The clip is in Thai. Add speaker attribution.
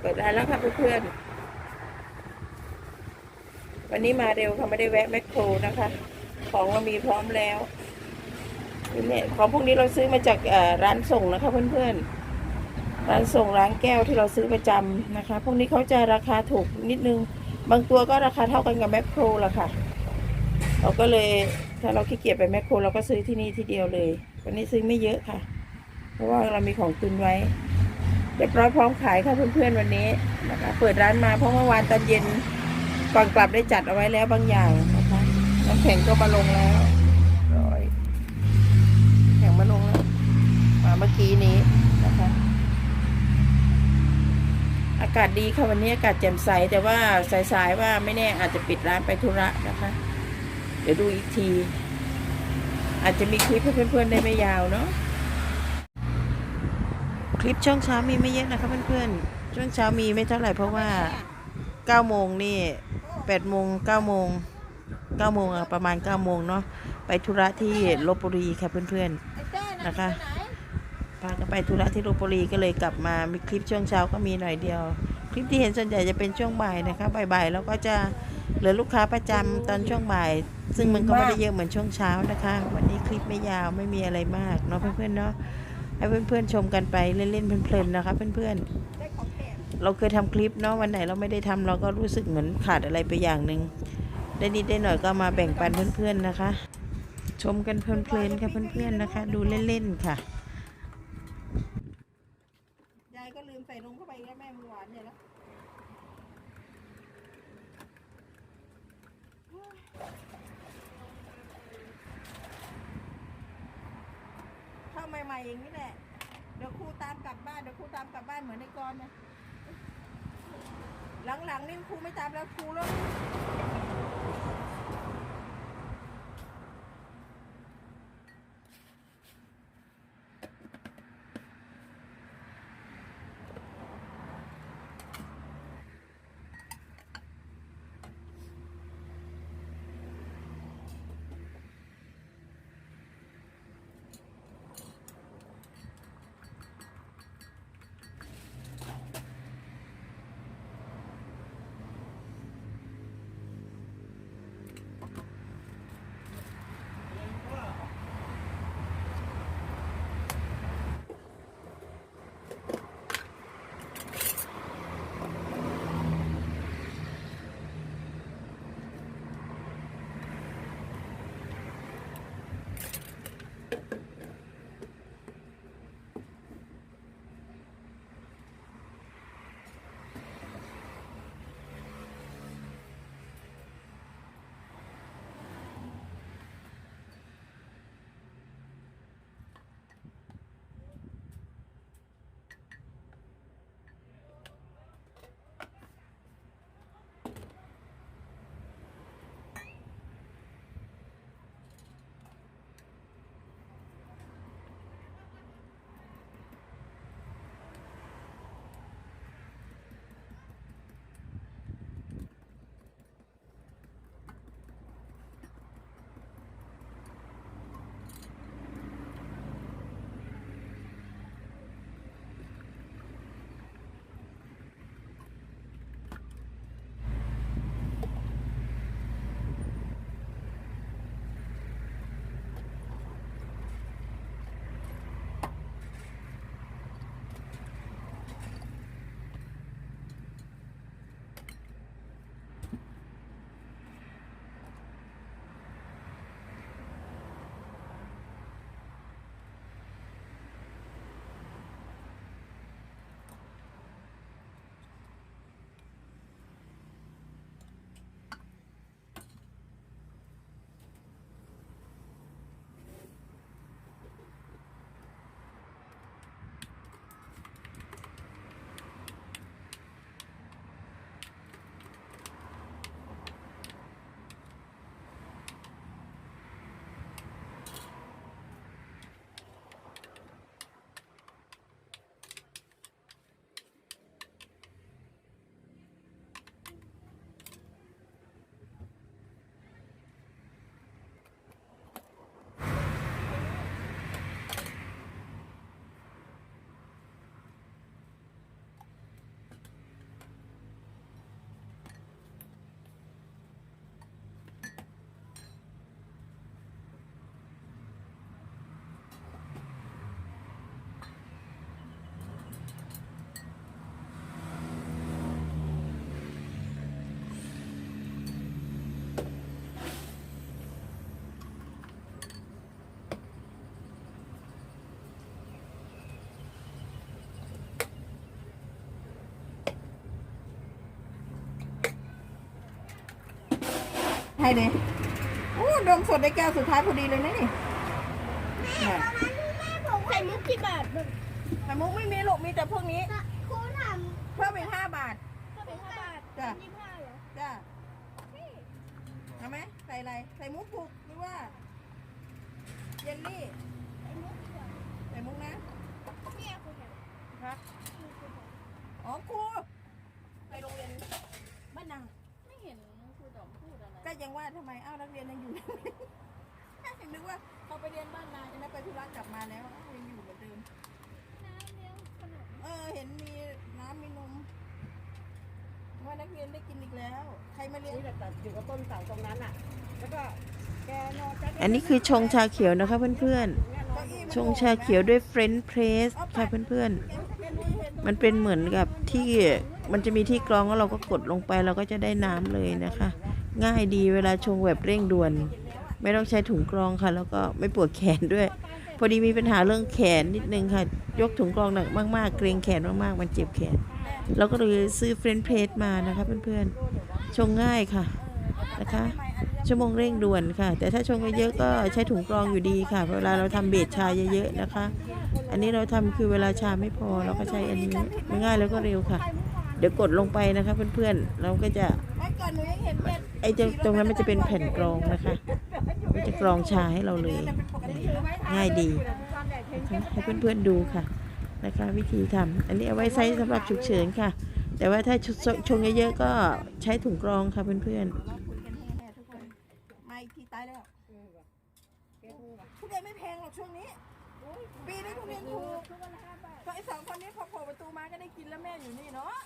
Speaker 1: เปิดร้านแล้วค่ะเพื่อนๆวันนี้มาเร็วค่ะไม่ได้แวะแมคโครนะคะ ของเรามีพร้อมแล้วเนี่ยของพวกนี้เราซื้อมาจากร้านส่งนะคะเพื่อนๆร้านส่งร้านแก้วที่เราซื้อประจำนะคะ พวกนี้เขาจะราคาถูกนิดนึง บางตัวก็ราคาเท่ากันกับแมคโครละค่ะ เราก็เลยถ้าเราขี้เกียจไปแมคโครเราก็ซื้อที่นี่ทีเดียวเลย วันนี้ซื้อไม่เยอะค่ะ เพราะว่าเรามีของตุนไว้ เรียบร้อยพร้อมขายค่ะเพื่อนๆวันนี้นะคะเปิดร้านมาเพราะเมื่อวานตอนเย็นก่อนกลับได้จัดเอาไว้แล้วบางอย่างนะคะน้ำแข็งก็มาลงแล้วร้อยแข็งมาลงแล้วมาเมื่อกี้นี้นะคะ อากาศดีค่ะวันนี้อากาศแจ่มใสแต่ว่าสายๆว่าไม่แน่อาจจะปิดร้านไปธุระนะคะ เดี๋ยวดูอีกที อาจจะมีคลิปให้เพื่อนๆได้ไม่ยาวเนาะ ลิปช่วงเช้ามีไม่เยอะนะคะเพื่อนๆ ช่วงเช้ามีไม่เท่าไหร่เพราะว่า9โมงนี่8โมง9โมง9โมงอะประมาณ9โมงเนาะไปธุระที่ลบบุรีค่ะเพื่อนๆนะคะพากันไปธุระที่ลบบุรีก็เลยกลับมามีคลิปช่วงเช้าก็มีหน่อยเดียว คลิปที่เห็นส่วนใหญ่จะเป็นช่วงบ่ายนะคะบ่ายๆแล้วก็จะเหลือลูกค้าประจำตอนช่วงบ่าย ซึ่งมันก็ไม่ได้เยอะเหมือนช่วงเช้านะคะ วันนี้คลิปไม่ยาวไม่มีอะไรมากเนาะเพื่อนๆเนาะ ให้เพื่อนๆชมกันไปเล่นๆเพลินๆนะคะ เพื่อนๆเราเคยทำคลิปเนาะวันไหนเราไม่ได้ทำเราก็รู้สึกเหมือนขาดอะไรไปอย่างหนึ่งได้นิดได้หน่อยก็มาแบ่งปันเพื่อนๆนะคะ ชมกันเพลินๆค่ะเพื่อนๆนะคะ ดูเล่นๆค่ะยายก็ลืมใส่นมเข้าไปแล้วแม่มือหวานเนี่ยแล้วเข้า ใหม่ๆอย่างนี้แหละ เดี๋ยวครูตามกลับบ้าน เดี๋ยวครูตามกลับบ้านเหมือนในกรนะหลังๆนี่ครูไม่ตามแล้วครูแล้ว ให้เลยโอ้ดมสดได้แก้วสุดท้ายพอดีเลยนะนี่น่ะ
Speaker 2: ไข่มุกกี่บาทมึง
Speaker 1: ไข่มุกไม่มีหรอกมีแต่พวกนี้
Speaker 2: ครูถาม
Speaker 1: เพิ่มอีกห้าบาท
Speaker 2: ก็เป็นห้าบาท
Speaker 1: จ้ะ
Speaker 2: ยี่สิบห้าเหรอ
Speaker 1: จ้าเอาไหมใส่อะไรใส่มุกปุกหรือว่าเยลลี่
Speaker 2: ไข่มุกดีกว่า
Speaker 1: ใส่มุกนะ
Speaker 2: เนี่ยครูถาม
Speaker 1: ครับอ๋อครูไปโรงเรียนบ้านนา
Speaker 2: ไม่เห็นครูต๋อมพูดอะไร
Speaker 1: ก็ยังว่าทำไมอ้าวนักเรียนยังอยู่นึกว่าเขาไปเรียนบ้านนาจะได้ไปธุระกลับมาแล้วอ้าวยังอยู่เหมือนเดิม
Speaker 2: น้ำเลี้ยงขนม
Speaker 1: เออ เห็นมีน้ำมีนมว่านักเรียนได้กินอีกแล้ว ใครมาเรียน
Speaker 3: นี่แหละแต่อยู่กับต้นเสาตรงนั้นอะ แล้วก็แกนอนจัก
Speaker 1: อันนี้คือชงชาเขียวนะคะเพื่อน
Speaker 3: เนี่ยนอนอยู่
Speaker 1: ๆชงชาเขียวด้วยเฟรนช์เพรสค่ะเพื่อนๆ มันเป็นเหมือนกับที่มันจะมีที่กรองแล้วเราก็กดลงไปเราก็จะได้น้ำเลยนะคะ ง่ายดีเวลาชงแบบเร่งด่วน ไม่ต้องใช้ถุงกรองค่ะ แล้วก็ไม่ปวดแขนด้วย พอดีมีปัญหาเรื่องแขนนิดนึงค่ะ ยกถุงกรองหนักมากๆ เกรงแขนมากๆ มันเจ็บแขน เราก็เลยซื้อเฟรนช์เพรสมานะคะเพื่อนๆ ชงง่ายค่ะนะคะ ชั่วโมงเร่งด่วนค่ะ แต่ถ้าชงเยอะก็ใช้ถุงกรองอยู่ดีค่ะ เวลาเราทำเบสชาเยอะๆนะคะ อันนี้เราทำคือเวลาชาไม่พอเราก็ใช้อันนี้ง่ายแล้วก็เร็วค่ะ เดี๋ยวกดลงไปนะคะเพื่อนๆ เราก็จะ
Speaker 2: มื่อก่อนหนูยังเห็นเป็ด
Speaker 1: ไอ้เจ้าตรงนั้นมันจะเป็นแผ่นกรองนะคะ มันจะกรองชาให้เราเลย ง่ายดีนะคะให้เพื่อนๆดูค่ะนะคะ วิธีทำอันนี้เอาไว้ใช้สำหรับฉุกเฉินค่ะ แต่ว่าถ้าชชงเยอะๆก็ใช้ถุงกรองค่ะเพื่อนๆไม่ทีตายแล้วทุเรียนไม่แพงหรอกช่วงนี้ปีนี้ทุเรียนถูกก็ไอ้สองคนนี้พอโผล่ประตูมาก็ได้กินแล้วแม่อยู่นี่เนาะ